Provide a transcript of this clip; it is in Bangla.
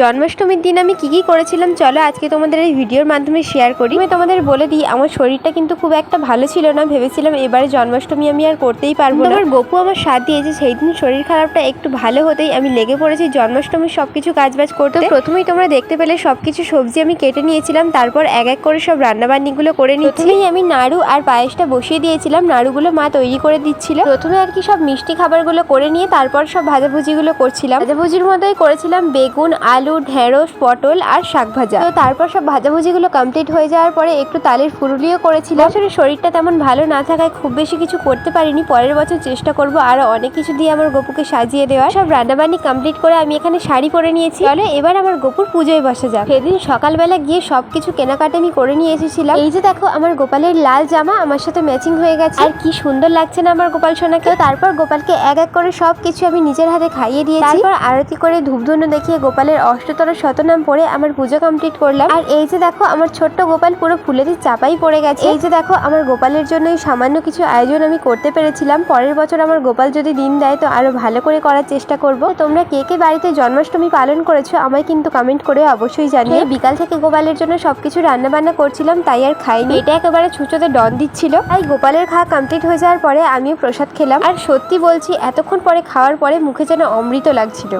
জন্মাষ্টমীর দিন আমি কি কি করেছিলাম চলো আজকে তোমাদের এই ভিডিওর মাধ্যমে শেয়ার করি। আমি তোমাদের বলে দিই আমার শরীরটা কিন্তু খুব একটা ভালো ছিল না ভেবেছিলাম এবারে জন্মাষ্টমী আমি আর করতেই পারব না। আমার গপু আমার সাথ দিয়েছে সেই দিন শরীর খারাপটা একটু ভালো হতেই আমি লেগে পড়েছি জন্মাষ্টমীর সব সবকিছু কাজবাজ করতে। প্রথমেই তোমরা দেখতে পেলে সবকিছু সবজি আমি কেটে নিয়েছিলাম তারপর এক এক করে সব রান্নাবান্নিগুলো করে নিচ্ছি। আমি নাড়ু আর পায়েসটা বসিয়ে দিয়েছিলাম নাড়ুগুলো মা তৈরি করে দিচ্ছিল। প্রথমে আর কি সব মিষ্টি খাবারগুলো করে নিয়ে তারপর সব ভাজাভুজিগুলো করছিলাম। ভাজাভুজির মধ্যেই করেছিলাম বেগুন আলু ঢেঁড়স, পটল আর শাক ভাজা। তো তারপর সব ভাজাভুজিগুলো কমপ্লিট হয়ে যাওয়ার পরে একটু তালের ফুরুলিও করেছিলাম। আসলে শরীরটা তেমন ভালো না থাকায় খুব বেশি কিছু করতে পারিনি। পরের বছর চেষ্টা করব আরও অনেক কিছু দিয়ে আমার গপুকে সাজিয়ে দেওয়া সব রান্নাবান্নি কমপ্লিট করে আমি এখানে শাড়ি পরে নিয়েছি। চলো এবার আমার গোপুর পুজোয় বসা যাক। সেদিন সকালবেলা গিয়ে সবকিছু কেনাকাটা আমি করে নিয়ে এসেছিলাম। এই যে দেখো, আমার গোপালের লাল জামা আমার সাথে ম্যাচিং হয়ে গেছে। আর কি সুন্দর লাগছে না আমার গোপাল সোনাকে। তারপর গোপালকে এক এক করে সব কিছু আমি নিজের হাতে খাইয়ে দিয়েছি। আরতি করে ধূপধুনো দেখিয়ে গোপালের অষ্টতর শতনাম পড়ে আমার পুজো কমপ্লিট করলাম। আর এই যে দেখো আমার ছোট্ট গোপাল পুরো ফুলের চাপাই পড়ে গেছে। এই যে দেখো আমার গোপালের জন্য এই সামান্য কিছু আয়োজন আমি করতে পেরেছিলাম। পরের বছর আমার গোপাল যদি দিন দেয় তো আরও ভালো করে করার চেষ্টা করব। তোমরা কে কে বাড়িতে জন্মাষ্টমী পালন করেছ আমায় কিন্তু কমেন্ট করে অবশ্যই জানিয়ে বিকাল থেকে গোপালের জন্য সবকিছু রান্না বান্না করছিলাম তাই আর খাইনি। এটা একেবারে ছুঁচোতে ডন দিচ্ছিল। তাই গোপালের খাওয়া কমপ্লিট হয়ে যাওয়ার পরে আমিও প্রসাদ খেলাম। আর সত্যি বলছি এতক্ষণ পরে খাওয়ার পরে মুখে যেন অমৃত লাগছিল।